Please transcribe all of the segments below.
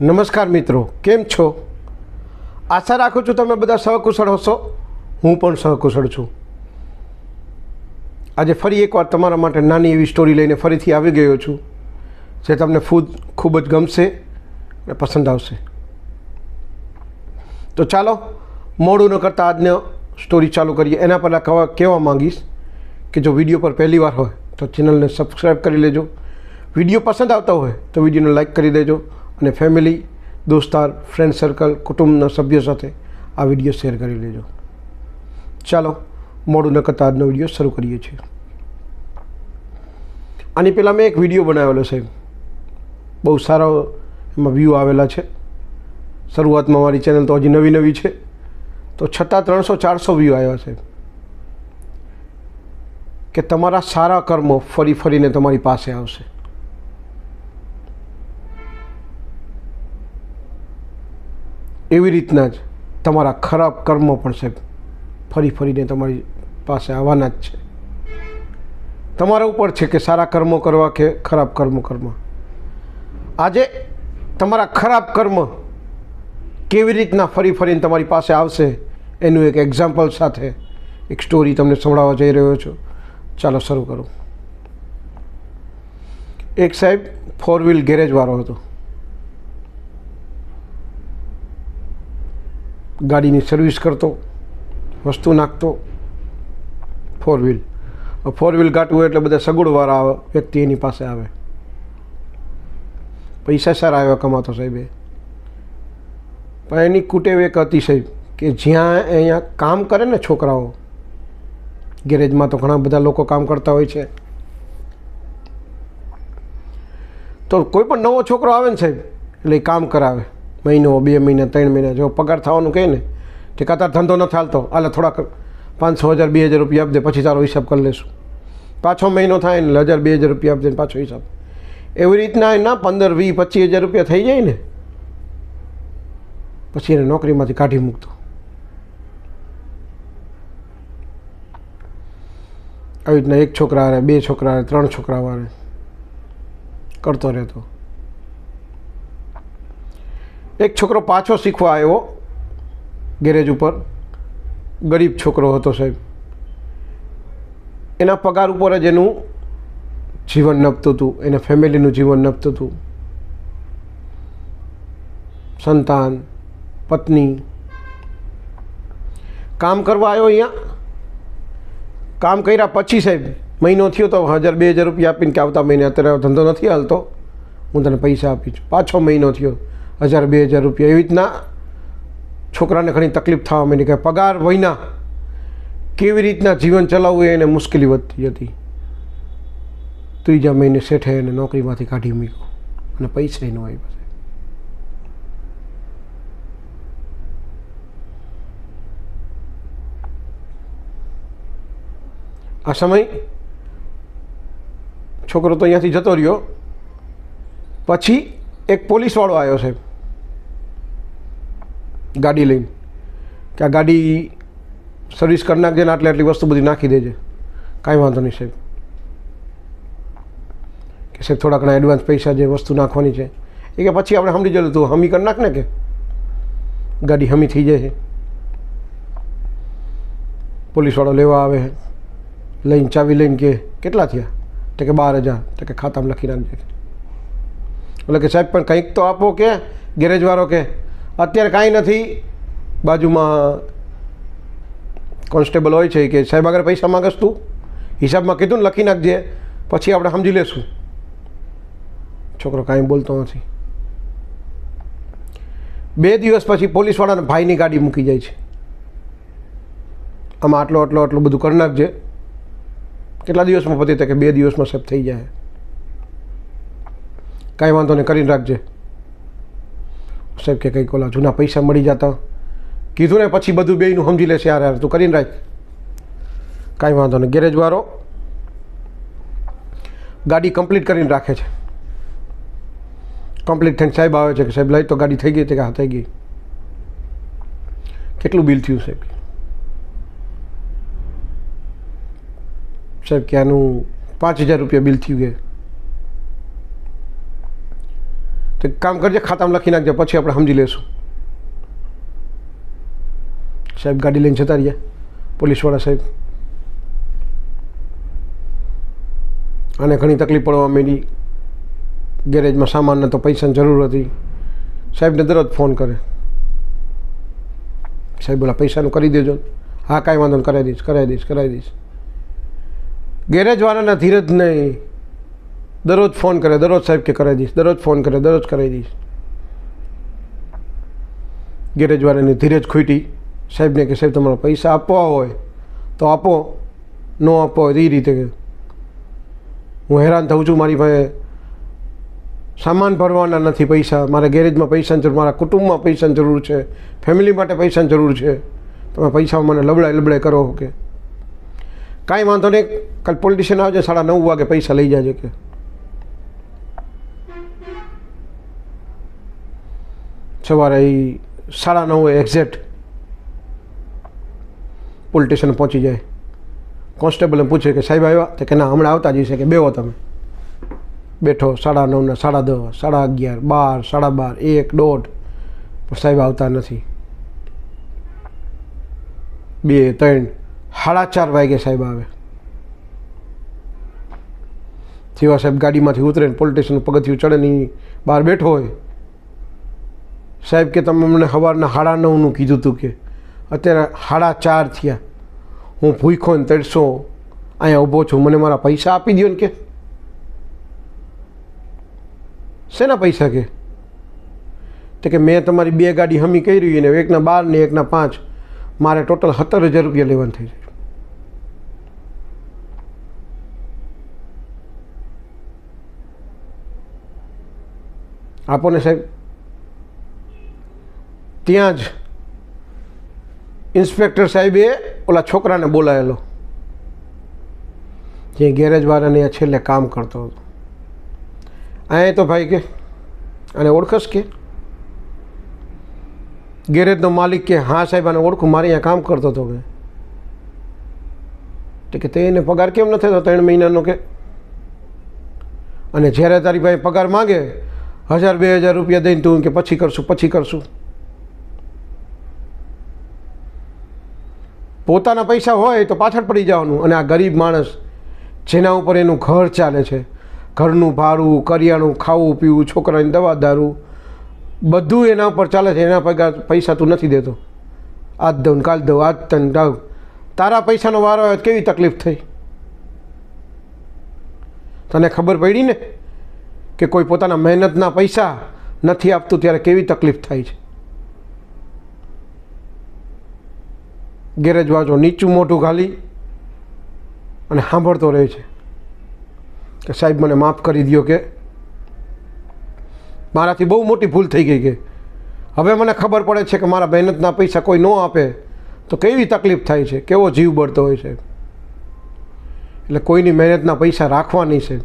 નમસ્કાર મિત્રો, કેમ છો? આશા રાખું છું તમે બધા સહકુશળ હશો. હું પણ સહકુશળ છું. આજે ફરી એકવાર તમારા માટે નાની એવી સ્ટોરી લઈને ફરીથી આવી ગયો છું, જે તમને ફૂદ ખૂબ જ ગમશે અને પસંદ આવશે. તો ચાલો, મોડું ન કરતાં આજનો સ્ટોરી ચાલુ કરીએ. એના પહેલાં કહેવા કહેવા માંગીશ કે જો વીડિયો પર પહેલી વાર હોય, તો ચેનલને સબસ્ક્રાઈબ કરી લેજો. વીડિયો પસંદ આવતા હોય, તો વિડીયોને લાઈક કરી દેજો. અને ફેમિલી દોસ્તાર ફ્રેન્ડ સર્કલ કુટુંબના સભ્યો સાથે આ વીડિયો શેર કરી લેજો. ચાલો, મોડું ન આજનો વીડિયો શરૂ કરીએ છીએ. આની પહેલાં મેં એક વીડિયો બનાવેલો છે. બહુ સારો એમાં વ્યૂ આવેલા છે. શરૂઆતમાં મારી ચેનલ તો હજી નવી નવી છે. તો છતાં ત્રણસો, ચારસો વ્યૂ આવ્યા છે. કે તમારા સારા કર્મો ફરી ફરીને તમારી પાસે આવશે. એવી રીતના જ તમારા ખરાબ કર્મો પણ સાહેબ, ફરી ફરીને તમારી પાસે આવવાના જ છે. તમારા ઉપર છે કે સારા કર્મો કરવા કે ખરાબ કર્મો કરવા. આજે તમારા ખરાબ કર્મ કેવી રીતના ફરી ફરીને તમારી પાસે આવશે, એનું એક એક્ઝામ્પલ સાથે એક સ્ટોરી તમને સંભળાવવા જઈ રહ્યો છું. ચાલો શરૂ કરું. એક સાહેબ ફોર વ્હીલ ગેરેજવાળો હતો. ગાડીની સર્વિસ કરતો, વસ્તુ નાખતો ફોર વ્હીલ ફોર વ્હીલ કાઢવું હોય એટલે બધા સગવડવાળા આવે, વ્યક્તિ એની પાસે આવે. પૈસા સારા આવ્યા કમાતો સાહેબે પણ એની કુટેવ એક હતી સાહેબ, કે જ્યાં અહીંયા કામ કરે ને છોકરાઓ, ગેરેજમાં તો ઘણા બધા લોકો કામ કરતા હોય છે. તો કોઈ પણ નવો છોકરો આવે ને સાહેબ, એટલે કામ કરાવે. મહિનો, બે મહિના, ત્રણ મહિના, જો પગાર થવાનું કહે ને કે કતાર ધંધો ન ચાલતો, હાલે થોડાક પાંચસો, હજાર, બે હજાર રૂપિયા આપજે, પછી તારો હિસાબ કરી લેશું. પાછો મહિનો થાય ને હજાર, બે હજાર રૂપિયા આપજે પાછો હિસાબ. એવી રીતના એના પંદર, વીસ, પચીસ હજાર રૂપિયા થઈ જાય ને, પછી એને નોકરીમાંથી કાઢી મૂકતો. આવી રીતના એક છોકરા હારે, બે છોકરા હારે, ત્રણ છોકરા હારે કરતો રહેતો. એક છોકરો પાછો શીખવા આવ્યો, ગેરેજ ઉપર. ગરીબ છોકરો હતો સાહેબ. એના પગાર ઉપર જ એનું જીવન નપતું હતું, એના ફેમિલીનું જીવન નપતું હતું. સંતાન, પત્ની. કામ કરવા આવ્યો અહીંયા. કામ કર્યા પછી સાહેબ, મહિનો થયો તો હજાર, બે હજાર રૂપિયા આપીને કે આવતા મહિને અત્યારે ધંધો નથી હાલતો. હું તને પૈસા આપીશ. પાછો મહિનો થયો. હજાર, બે હજાર રૂપિયા. એવી રીતના છોકરાને ઘણી તકલીફ થવા માંડી કે પગાર વહીના કેવી રીતના જીવન ચલાવવું એને મુશ્કેલી વધતી હતી. ત્રીજા મહિને શેઠે એને નોકરીમાંથી કાઢી મૂક્યો અને પૈસા ન આવ્યા પાસે આ સમય છોકરો તો અહીંયાથી જતો રહ્યો. પછી એક પોલીસવાળો આવ્યો સાહેબ ગાડી લઈને. કે આ ગાડી સર્વિસ કરી નાખજે ને આટલી આટલી વસ્તુ બધી નાખી દેજે. કાંઈ વાંધો નહીં સાહેબ. કે સાહેબ થોડા ઘણા એડવાન્સ પૈસા જે વસ્તુ નાખવાની છે. એ કે પછી આપણે સમજી જવું તું હમી કરી નાખ ને કે? ગાડી હમી થઈ જાય છે. પોલીસવાળો લેવા આવે લઈને ચાવી લઈને કે કેટલા થયા? તો કે બાર હજાર. તો કે ખાતામાં લખી નાખજે. એટલે કે સાહેબ પણ કંઈક તો આપો કે ગેરેજવાળો કે અત્યારે કાંઈ નથી. બાજુમાં કોન્સ્ટેબલ હોય છે કે, સાહેબ, આગળ પૈસા માગસ તું? હિસાબમાં કીધું ને લખી નાખજે. પછી આપણે સમજી લેશું. છોકરો કાંઈ બોલતો નથી. બે દિવસ પછી પોલીસવાળાને ભાઈની ગાડી મૂકી જાય છે. આમાં આટલો આટલો, આટલું બધું કરી નાખજે. કેટલા દિવસમાં પતી કે બે દિવસમાં સાહેબ થઈ જાય. કાંઈ વાંધો નહીં, કરીને રાખજે. સાહેબ કે કંઈક ઓલા જૂના પૈસા મળી જતા. કીધું ને પછી બધું બેયનું સમજી લેશે યાર યાર, તું કરીને રાખ. કાંઈ વાંધો નહીં ગેરેજવાળો ગાડી કમ્પ્લીટ કરીને રાખે છે. કમ્પ્લીટ થઈને સાહેબ આવે છે કે સાહેબ, લઈ તો ગાડી થઈ ગઈ. તે કે, હા, થઈ ગઈ. કેટલું બિલ થયું સાહેબ? સાહેબ, કે આનું પાંચ હજાર રૂપિયા બિલ થયું કે? તો કામ કરજે, ખાતામાં લખી નાખજે, પછી આપણે સમજી લઈશું સાહેબ ગાડી લઈને જતા રહ્યા, પોલીસવાળા સાહેબ. અને ઘણી તકલીફ પડવા માંડી. ગેરેજમાં સામાનને તો પૈસાની જરૂર હતી. સાહેબને દરરોજ ફોન કરે. સાહેબ બોલા, પૈસાનું કરી દેજો. હા, કાંઈ વાંધો કરાવી દઈશ કરાવી દઈશ કરાવી દઈશ. ગેરેજવાળાના ધીરજ નહીં દરરોજ ફોન કરે, દરરોજ સાહેબ કે કરાવી દઈશ, દરરોજ ફોન કરે, દરરોજ કરાવી દઈશ. ગેરેજવાળાની ધીરજ ખૂટી. સાહેબને કે, સાહેબ, તમારા પૈસા આપવા હોય, તો આપો. ન આપો હોય એ રીતે હું હેરાન થઉં છું, મારી પાસે સામાન ભરવાના નથી પૈસા. મારે ગેરેજમાં પૈસાની જરૂર, મારા કુટુંબમાં પૈસાની જરૂર છે. ફેમિલી માટે પૈસાની જરૂર છે. તમે પૈસા મને લબડાય લબડાય કરો કે. કાંઈ વાંધો નહીં, કાલ પોલિટિશિયન આવજે, સાડા નવ વાગે પૈસા લઈ જાજે કે. સવારે સાડા નવે એક્ઝેક્ટ પોલિટિશિયન પહોંચી જાય. કોન્સ્ટેબલને પૂછે કે, સાહેબ આવ્યા? તો કે, ના, હમણાં આવતા જ છે કે બેવો તમે. બેઠો સાડા નવના સાડા દસ, સાડા અગિયાર, બાર, સાડા બાર, એક, દોઢ. સાહેબ આવતા નથી. બે, ત્રણ. સાડા ચાર વાગે સાહેબ આવે. જેવા સાહેબ ગાડીમાંથી ઉતરે ને પોલિટિશિયન પગથિયું ચડે ને બહાર બેઠો હોય. સાહેબ કે તમે મને સવારના સાડા નવનું કીધું હતું કે અત્યારે સાડા ચાર થયા. હું ભૂખો ને તડસો. અહીંયા ઊભો છું. મને મારા પૈસા આપી દો ને કે. શેના પૈસા કે? તો કે મેં તમારી બે ગાડી હમી કરી ને એકના બાર ને એકના પાંચ. મારે ટોટલ સત્તર હજાર રૂપિયા લેવાનું થઈ જાય આપો ને સાહેબ, ત્યાં જ ઇન્સ્પેક્ટર સાહેબે ઓલા છોકરાને બોલાયેલો. જે ગેરેજવાળાને છેલ્લે કામ કરતો હતો. અહીંયા તો ભાઈ કે અને ઓળખશ કે? ગેરેજનો માલિક કે, હા સાહેબ, આને ઓળખું, મારે અહીંયા કામ કરતો હતો કે. કે, તે એને પગાર કેમ નથી થતો ત્રણ મહિનાનો કે, અને જ્યારે તારી ભાઈ પગાર માગે હજાર, બે હજાર રૂપિયા દઈને તું કે પછી કરશું પછી કરશું. પોતાના પૈસા હોય તો પાછળ પડી જવાનું અને આ ગરીબ માણસ જેના ઉપર એનું ઘર ચાલે છે. ઘરનું ભાડું, કરિયાણું, ખાવું, પીવું, છોકરાની દવા, દારૂ, બધું એના ઉપર ચાલે છે. એના પગાર પૈસા તું નથી દેતો. આજ દઉં કાલ દઉં, આજ તને દઉં. તારા પૈસાનો વારો આવે કેવી તકલીફ થઈ? તને ખબર પડી ને? કે કોઈ પોતાના મહેનતના પૈસા નથી આપતું, ત્યારે કેવી તકલીફ થાય છે? ગેરેજ વાંચો, નીચું મોઢું ઘાલી અને સાંભળતો રહે છે. કે સાહેબ, મને માફ કરી દો કે મારાથી બહુ મોટી ભૂલ થઈ ગઈ કે હવે મને ખબર પડે છે કે મારા મહેનતના પૈસા કોઈ ન આપે, તો કેવી તકલીફ થાય છે? કેવો જીવ બળતો હોય છે? એટલે કોઈની મહેનતના પૈસા રાખવાની છે.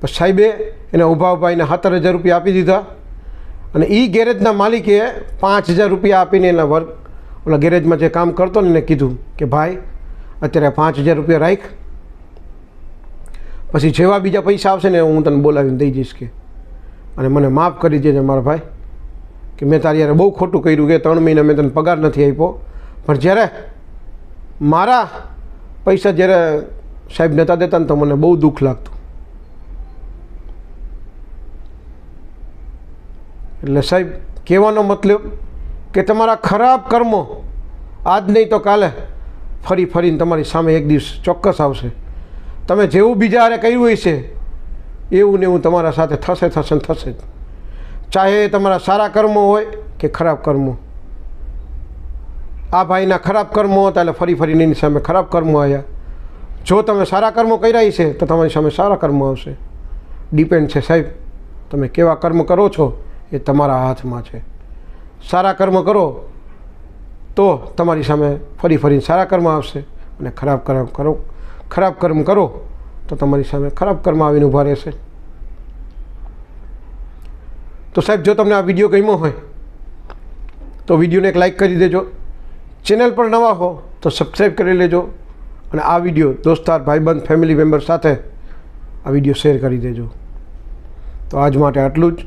પણ સાહેબે એને એને સત્તર હજાર રૂપિયા આપી દીધા. અને એ ગેરેજના માલિકે પાંચ હજાર રૂપિયા આપીને એના વર્ક ઓલા ગેરેજમાં જે કામ કરતો ને એને કીધું કે, ભાઈ, અત્યારે પાંચ હજાર રૂપિયા રાખ. પછી જેવા બીજા પૈસા આવશે ને હું તને બોલાવીને દઈ જઈશ કે. અને મને માફ કરી દેજે મારા ભાઈ, કે મેં તારી યારે બહુ ખોટું કર્યું કે ત્રણ મહિના મેં તને પગાર નથી આપ્યો. પણ જ્યારે મારા પૈસા જ્યારે સાહેબ નહોતા દેતા ને તો મને બહુ દુઃખ લાગતું. એટલે સાહેબ, કહેવાનો મતલબ કે તમારા ખરાબ કર્મો આજ નહીં તો કાલે ફરી ફરીને તમારી સામે એક દિવસ ચોક્કસ આવશે. તમે જેવું બીજા હારે કર્યું હોય છે, એવું ને એવું તમારા સાથે થશે થશે ને થશે જ. ચાહે તમારા સારા કર્મો હોય કે ખરાબ કર્મો. આ ભાઈના ખરાબ કર્મો હતા એટલે ફરી ફરીને એની સામે ખરાબ કર્મો આવ્યા. જો તમે સારા કર્મો કર્યા છે તો તમારી સામે સારા કર્મો આવશે. ડિપેન્ડ છે સાહેબ, તમે કેવા કર્મ કરો છો? એ તમારા હાથમાં છે. સારા કર્મ કરો તો તમારી સામે ફરી ફરીને સારા કર્મ આવશે અને ખરાબ કર્મ કરો. ખરાબ કર્મ કરો તો તમારી સામે ખરાબ કર્મ આવીને ઊભા રહેશે. તો સાહેબ, જો તમને આ વીડિયો ગમ્યો હોય, તો વિડીયોને એક લાઈક કરી દેજો. ચેનલ પર નવા હો તો સબસ્ક્રાઈબ કરી લેજો અને આ વીડિયો દોસ્તાર, ભાઈબંધ, ફેમિલી મેમ્બર સાથે આ વીડિયો શેર કરી દેજો. તો આજ માટે આટલું જ.